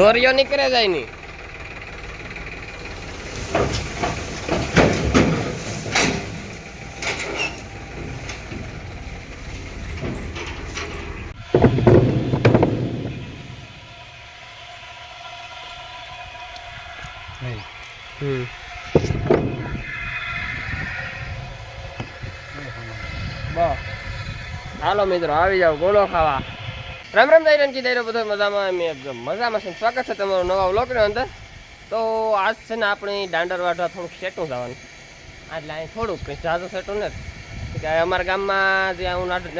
ધોરિયો નીકળે જાય ની હમ. હાલો મિત્રો આવી જાવ ગોળો ખાવા. રામ રામ દાયરન કી દાયરો બધો મજામાં? અમે એકદમ મજામાં છે સ્વાગત છે તમારો નવા વ્લોગની અંદર. તો આજ છે ને આપણે દાંડર વાઢવા થોડુંક સેટું જવાનું. એટલે અહીં થોડુંક કંઈ જાજુ સેટું ને કે અમારા ગામમાં જે હું નાટક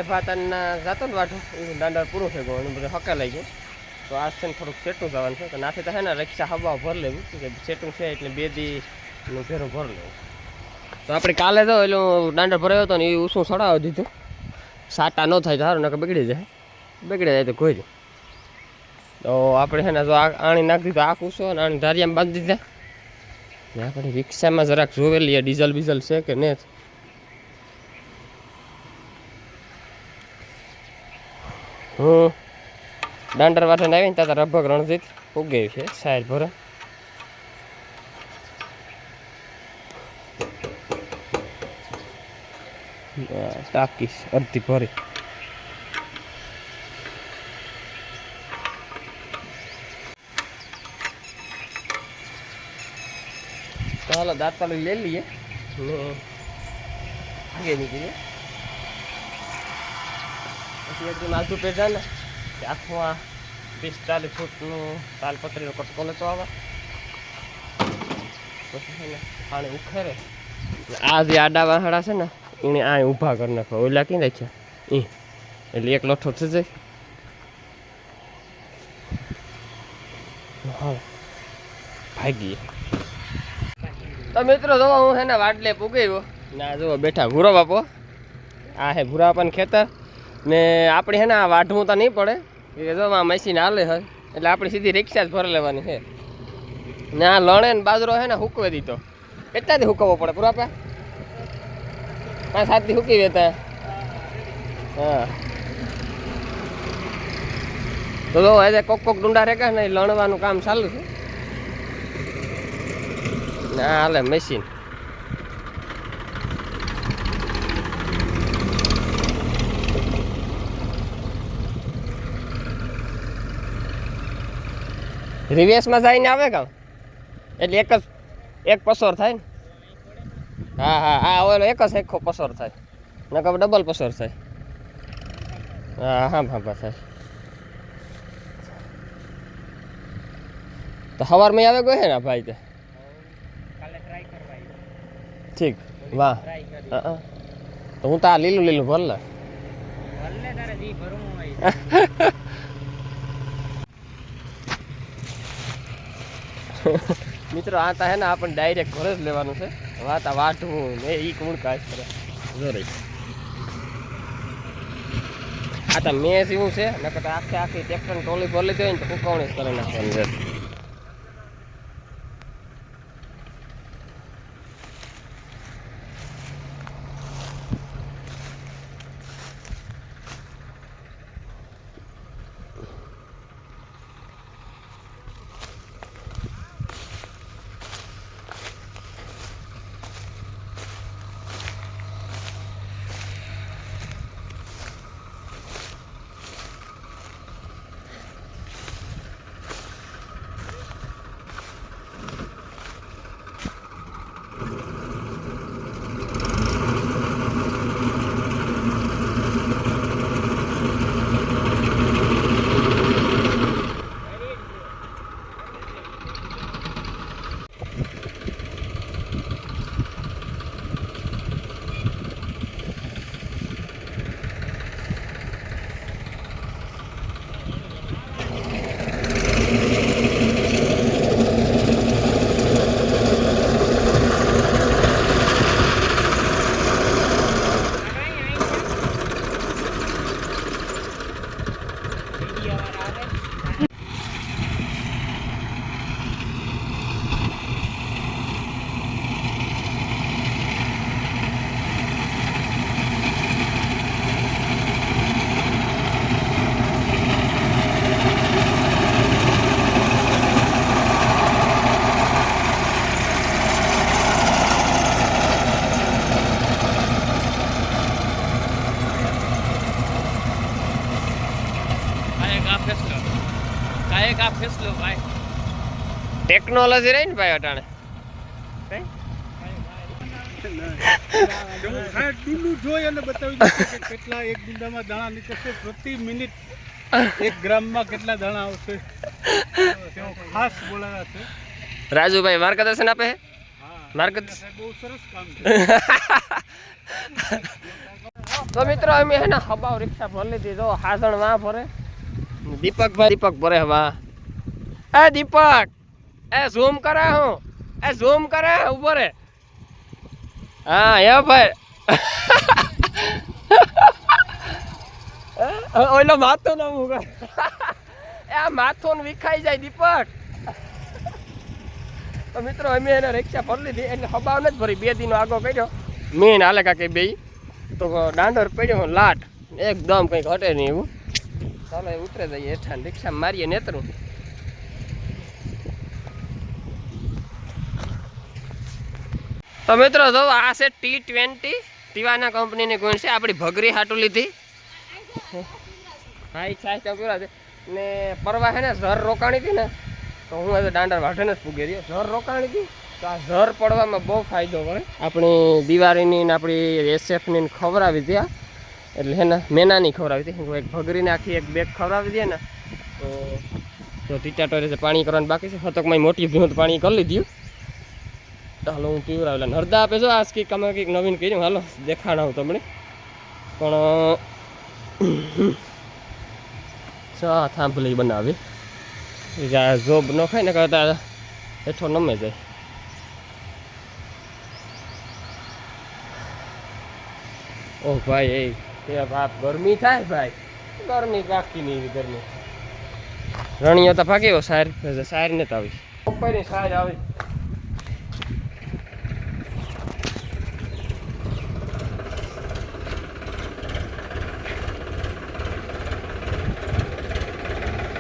જાતો ને વાટો એ દાંડર પૂરું થઈ ગયું બધું હકે લઈ ગયું. તો આજ છે ને થોડુંક સેટું જવાનું છે. તો નાથી તો છે ને રિક્ષા હવા ભર લેવું. કે સેટું છે એટલે બે દીનું ભેરું ભર લેવું. તો આપણે કાલે તો એલું દાંડર ભરાયો હતો ને એ ઉસું સડાવી દીધું. સાટા ન થાય સારું નકર બગડી જાય. બગડી જાય તો કોઈ નહીં તો આપણે છે ને જો આ આણી નાખી તો આ કૂસો અને આણી ધારિયામાં બાંધી દીધા. ને આપણે રિક્ષામાં જરાક જોવેલી એ ડીઝલ બીઝલ છે કે નહીં હું દાંડર વાટને આવીને ત્યાં તો રભગ રણજીત ઉગે છે સાહેબ ભરે. ટાકીશ અડધી ભરી. હાલો દાંતવાળી લઈ લઈએ. ને આગે નીકળીએ. પછી એકદમ આજુ પેજા ને કે આખું આ પિસ્તાલીસ ફૂટનું તાલપત્રીનો કટકો લેતો આવે. પછી છે ને પાણી ઉખેરે. આ જે આડા વાહડા છે ને એને આ ઊભા કરી નાખો ઓલા ક્યાં રાખ્યા? એ એટલે એક લોઠો થઈ જાય. હા. ભાગીએ. તો મિત્રો, જો હું છે વાટલે પૂગાવ્યો ના જો બેઠા ભૂરો બાપો. આ હે ભૂરા બાપાને ખેતર. ને આપણે ને આ વાઢવું તો નહીં પડે. કે જો આ મશીન હાલે હોય એટલે આપણે સીધી રિક્ષા જ ભરી લેવાની છે. ને આ લણે ને બાજરો હે ને હુકવે દીધો. કેટલાથી હુકવવો પડે પૂરા પા પાંચ સાતથી હુકી દેતા હા. તો જો આજે કોક કોક ડુંડા રેખા ને લણવાનું કામ ચાલુ છે. ના હાલે રિવેશમાં જઈને આવે કામ એટલે એક જ એક પસોર થાય ને? હા હા હા ઓલો એક જ એકો પસોર થાય. નકર ડબલ પસોર થાય. હા હા હા થાય તો સવારમાં આવે ગયો છે ને ભાઈ તે? ઠીક વાહ. હા, હા. તો હું તો આ લીલું લીલું ભર લે મિત્રો આ તા હે ને આપણને ડાયરેક્ટ ઘરે જ લેવાનું છે. વાતા વાટવું ને ઈ કોણ કાશ કરે? જો આ તો મેં એવું છે નકર આખે આખી ટ્રેક્ટર ટોલી ભરી લીધી હોય ને તો ફૂકવણી જ કરી? નાખવાની છે કાંઈ આ ફેસલો ભાઈ. ટેકનોલોજી રહી ને ભાઈ અટાણે. જોઈ અને બતાવી કેટલા એક ગુંડામાં દાણા નીકળશે. પ્રતિ મિનિટ એક ગ્રામમાં કેટલા દાણા આવશે? ખાસ બોલાયા છે. રાજુભાઈ માર્ગદર્શન આપે છે માર્ગદર્શન. બહુ સરસ કામ છે. તો મિત્રો અમે હે ને હબાવ રિક્ષા ભરી લીધી. તો હાસણમાં ભરે. દીપકભાઈ દીપક ભરે વા એ દીપક એ ઝૂમ કરે હું. એ ઝૂમ કરે ઊભો રે. હા એ ભાઈ. ઓલો માથું ના મૂકે. એ આ માથું ને વિખાઈ જાય દીપક. તો મિત્રો અમે એને રિક્ષા ભરી લીધી એટલે હબાવ નથી ભરી. બે દિનો આગો કર્યો. મેન હાલે કાંઈ બે. તો દાંડર પડ્યો લાટ. એકદમ કંઈક હટે નહીં એવું. ચાલો ઉતરે જઈએ હેઠા રિક્ષા મારીએ નેતરું. તો મિત્રો જો આ છે ટી ટ્વેન્ટી, ટીવાના કંપનીની ગુણ છે આપણી ભગરી હાટું લીધી હા એ સાહેબ પીવડા છે. ને પરવા છે ને ઝર રોકાણી હતી ને, તો હું આજે દાંડર વાઢેને જ પૂગી રહ્યો. ઝર રોકાણી હતી તો આ ઝર પડવામાં બહુ ફાયદો હોય. આપણી દિવાળીની ને આપણી એસએફની ખવડાવી દે એટલે હે ને, મેનાની ખવડાવી હતી. એક ભગરીને આખી એક બેગ ખવડાવી દે ને, તો તો ટીટા ટોરે પાણી કરવાનું બાકી છે હતકમાં મોટી ભીંત પાણી કરી લીધું. તો હાલો હું પીવડાવેલા નર્દા આપે છો આ કંઈક અમે કંઈક નવીન કર્યું. હાલો, દેખાડાવું તમને. પણ, ચા થાંભલી બનાવી. જ્યાં જોબ ન ખાય ને કરતા હેઠો નમે જાય. ઓહ, ભાઈ, એ એ બાપ ગરમી થાય ભાઈ? ગરમી કાકી નહીં ગરમી. રણીઓ તો ભાગ્યો સાર સાર ને તો આવી ઉપરની સાર આવી.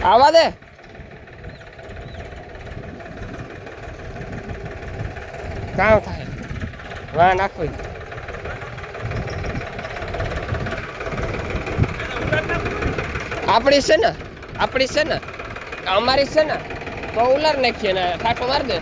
આવા દે. કામ થાય. વા નાખવી આપણી છે ને, આપણી છે ને, અમારી છે ને, તો ઉલાર નાખીએ ને ઠાકો માર દે.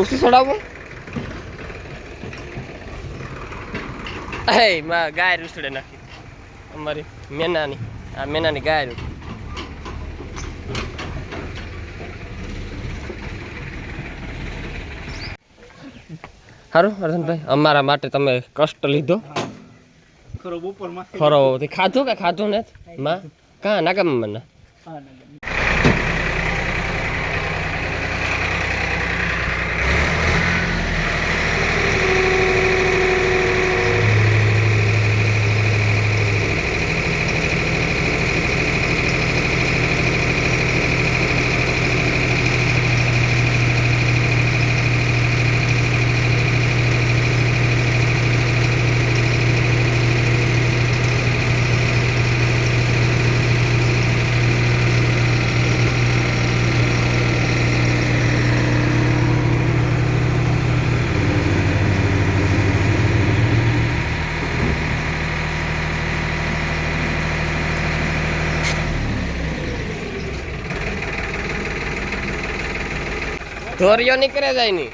ઉસી ચડાવો. એ માં ગાય રૂસડે નાખી. અમારી મેનાની આ મેનાની ગાય રૂ સારું હરધનભાઈ અમારા માટે તમે કષ્ટ લીધો. ખરો બપોરમાં ખરો તે ખાધું કે ખાધું ને માં કાં નાગામાં મને? ધોરિયો નીકળે જાય ની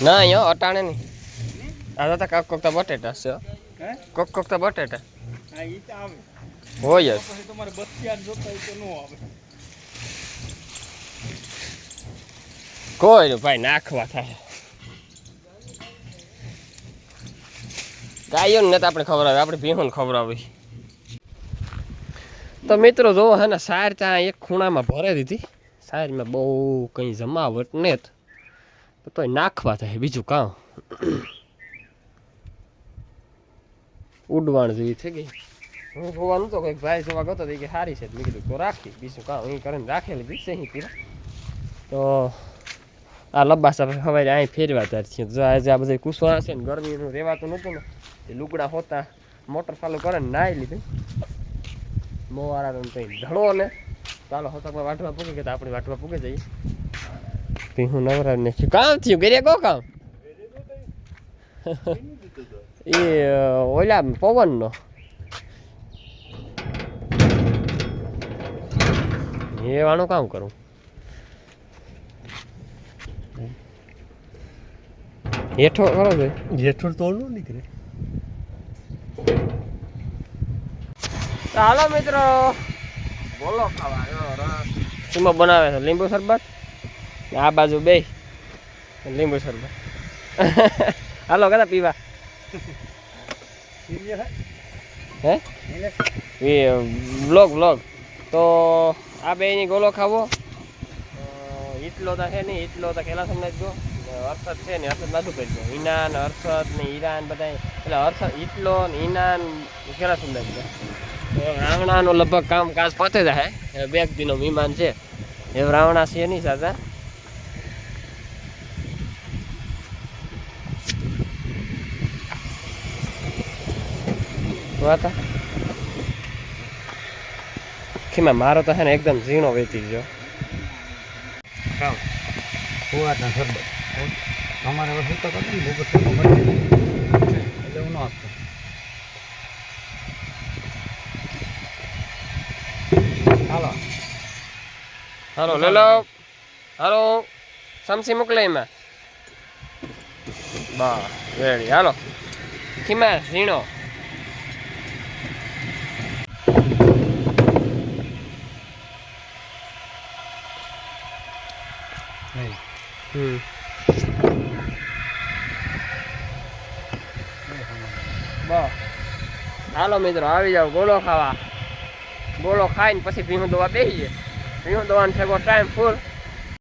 ના અહીંયા અટાણે નહીં. આ તો કાક કોકતા બટેટા છે. હે કોક તો બટેટા. હા ઈ તો આવે. હોય પછી તમારે બત્તિયાન જોતા તો ન આવે. કોઈ ભાઈ નાખવા થાય. ગાયો ને તો આપણે ખબર આવે આપણે ભીહોને ખબર આવે. તો મિત્રો જોવો હે ને સાર ત્યાં એક ખૂણામાં ભરે દીધી. સારમાં બહુ કંઈ જમાવટ ને તો તોય નાખવા થાય બીજું કામ. ઉડવાણ જેવી થઈ ગઈ. હું જોવાનું તો કંઈક ભાઈ જોવા ગયો કે સારી છે. મેં કીધું તો રાખી બીજું કામ અહીં કરીને રાખેલી બી છે અહીં પીરા. તો આ લબ્બા સાહેબ સવારે અહીં ફેરવા તાર છીએ જો આજે આ બધા કુસવા છે ને ગરમીનું રહેવાતું નહોતું ને એ લુગડા હોતા મોટર ચાલુ કરે ને નાહી લીધું. મોવાળાનો કંઈ ધડો ને. ચાલો હોતા વાટવા પૂગી ગયા આપણે વાટવા પૂગે જઈએ. પછી હું નવરા ને કામ થયું? ઘરે કો કામ એ ઓલા પવનનો એ વાળું કામ કરું. હેઠો કરો છે જેઠું તો ન નીકળે. ચાલો મિત્રો. બોલો ખાવા રસ. બનાવે છે? લીંબુ શરબત? ને આ બાજુ બે લીંબુ શરબત. હાલો કદા પીવા. હે? વ્લોગ વ્લોગ તો આ બેની ગોલો ખાવો. અ, ઈટલો તો છે નહીં ઇટલો તો ખેલા સમજ ગયો હર્ષદ છે ને હર્ષદ નાદુ કરી દો. ઈના ને હર્ષદ ને ઈરાન બધા એટલે હર્ષદ ઈટલો ને ઈનાન ખેલા સમજ ગયો રાવણાનું લગભગ કામકાજ પતે જાય બે દિનો વિમાન છે. એ રાવણા છે નહીં સાથે. વાતા. ખીમા મારો તો છે ને એકદમ ઝીણો વેચી ગયો. કામ. કુવાના તમારે વસ્તુ તો કરે ને બપોર સુધી મળી એટલે હું ન આપતો. હાલો. હાલો લે લો હાલો. સમસી મોકલે એમાં. બા રેડી. હાલો. ખીમા ઝીણો નહીં હમ બસ હાલો મિત્રો, આવી જાવ ગોળો ખાવા. ગોળો ખાઈને પછી ભીહું દવા બેસીએ ભીમ દવાનો થયો ટાઈમ ફૂલ